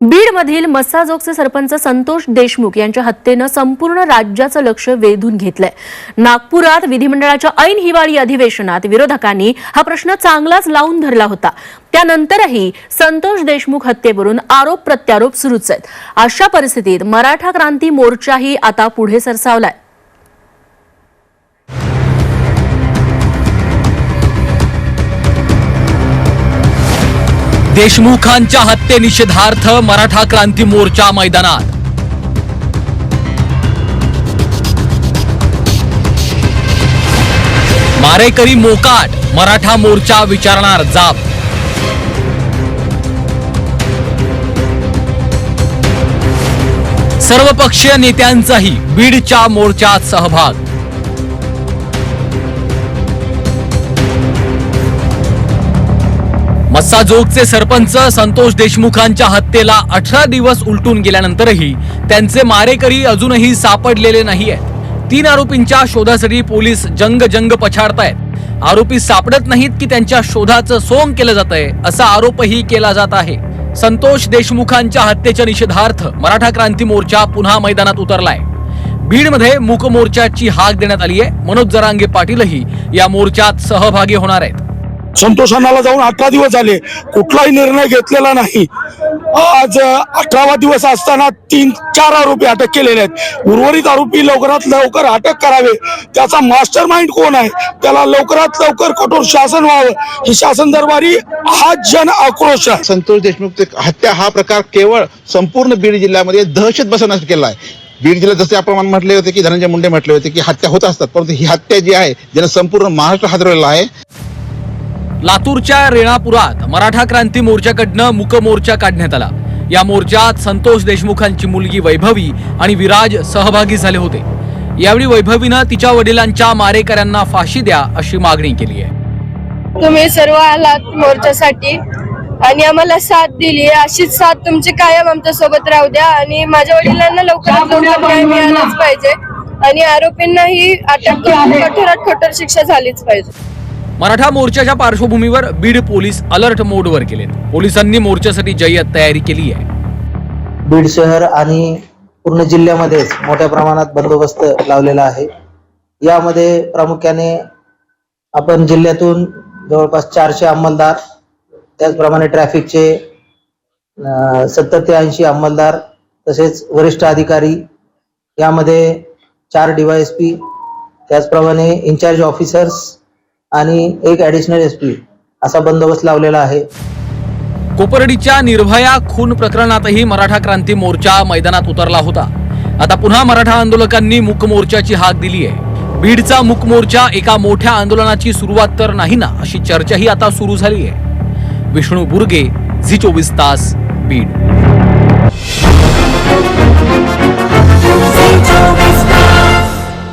बीडमधील मस्साजोगचे सरपंच संतोष देशमुख यांच्या हत्येनं संपूर्ण राज्याचं लक्ष वेधून घेतलंय. नागपुरात विधिमंडळाच्या ऐन हिवाळी अधिवेशनात विरोधकांनी हा प्रश्न चांगलाच लावून धरला होता. त्यानंतरही संतोष देशमुख हत्येवरून आरोप प्रत्यारोप सुरूच आहेत. अशा परिस्थितीत मराठा क्रांती मोर्चाही आता पुढे सरसावलाय. देशमुखांच्या हत्येनिषेधार्थ मराठा क्रांती मोर्चा मैदानात. मारेकरी मोकाट मराठा मोर्चा विचारणार जाब. सर्वपक्षीय नेत्यांचाही बीडच्या मोर्चात सहभाग. मस्साजोगचे सरपंच संतोष देशमुखांच्या हत्येला अठरा दिवस उलटून गेल्यानंतरही त्यांचे मारेकरी अजूनही सापडलेले नाही आहेत तीन आरोपींच्या शोधासाठी पोलीस जंग जंग पछाडतायत. आरोपी सापडत नाहीत की त्यांच्या शोधाचं सोंग केलं जात आहे असा आरोपही केला जात आहे. संतोष देशमुखांच्या हत्येच्या निषेधार्थ मराठा क्रांती मोर्चा पुन्हा मैदानात उतरलाय. बीडमध्ये मूक मोर्चाची हाक देण्यात आली आहे मनोज जरांगे पाटीलही या मोर्चात सहभागी होणार आहेत. संतोषानाला जाऊन अठरा दिवस झाले. कुठलाही निर्णय घेतलेला नाही. आज अठरावा दिवस असताना तीन चार आरोपी अटक केलेले आहेत. उर्वरित आरोपी लवकरात लवकर अटक करावे. त्याचा मास्टर माइंड कोण आहे? त्याला लवकरात लवकर कठोर शासन व्हावं. ही शासन दरबारी हा जन आक्रोश आहे. संतोष देशमुख हत्या हा प्रकार केवळ संपूर्ण बीड जिल्ह्यामध्ये दहशत बसवण्यासाठी केला आहे. बीड जिल्ह्यात जसे आपण म्हटले होते की धनंजय मुंडे म्हटले होते की हत्या होत असतात परंतु ही हत्या जी आहे ज्यानं संपूर्ण महाराष्ट्र हादरलेला आहे. लातूरच्या रेणापुरात मराठा क्रांती मोर्चाकडनं मुक मोर्चा काढण्यात आला. या मोर्चात संतोष देशमुखांची मुलगी वैभवी आणि विराज सहभागी झाले होते. यावेळी वैभवीनं तिच्या वडिलांच्या मारेकऱ्यांना फाशी द्या अशी मागणी केली आहे. तुम्ही सर्व आलात मोर्चासाठी आणि आम्हाला साथ दिली अशीच साथ तुमची कायम आमच्यासोबत राहू द्या आणि माझ्या वडिलांना लवकरात लवकर न्याय मिळालाच पाहिजे आणि आरोपींनाही अटक कठोरात कठोर शिक्षा झालीच पाहिजे. मराठा मोर्चाच्या पार्श्वभूमीवर बीड पोलीस अलर्ट मोडवर गेलेत पोलिसांनी मोर्चासाठी जय्यत तयारी केली आहे. बीड शहर आणि पूर्ण जिल्ह्यामध्येच मोठ्या प्रमाणात बंदोबस्त लावलेला आहे. यामध्ये प्रामुख्याने आपण जिल्ह्यातून जवळपास चारशे अंमलदार त्याचप्रमाणे ट्रॅफिकचे सत्तर ते ऐंशी अंमलदार तसेच वरिष्ठ अधिकारी यामध्ये चार डीवायएसपी त्याचप्रमाणे इन्चार्ज ऑफिसर्स आणि एक ॲडिशनल एस पी असा बंदोबस्त लावलेला आहे. कोपर्डीच्या निर्भया खून प्रकरणातही मराठा क्रांती मोर्चा मैदानात उतरला होता. आता पुन्हा मराठा आंदोलकांनी मूक मोर्चाची हाक दिली आहे. बीडचा मूक मोर्चा एका मोठ्या आंदोलनाची सुरुवात तर नाही ना अशी चर्चाही आता सुरू झाली आहे. विष्णू बुर्गे झी चोवीस तास बीड.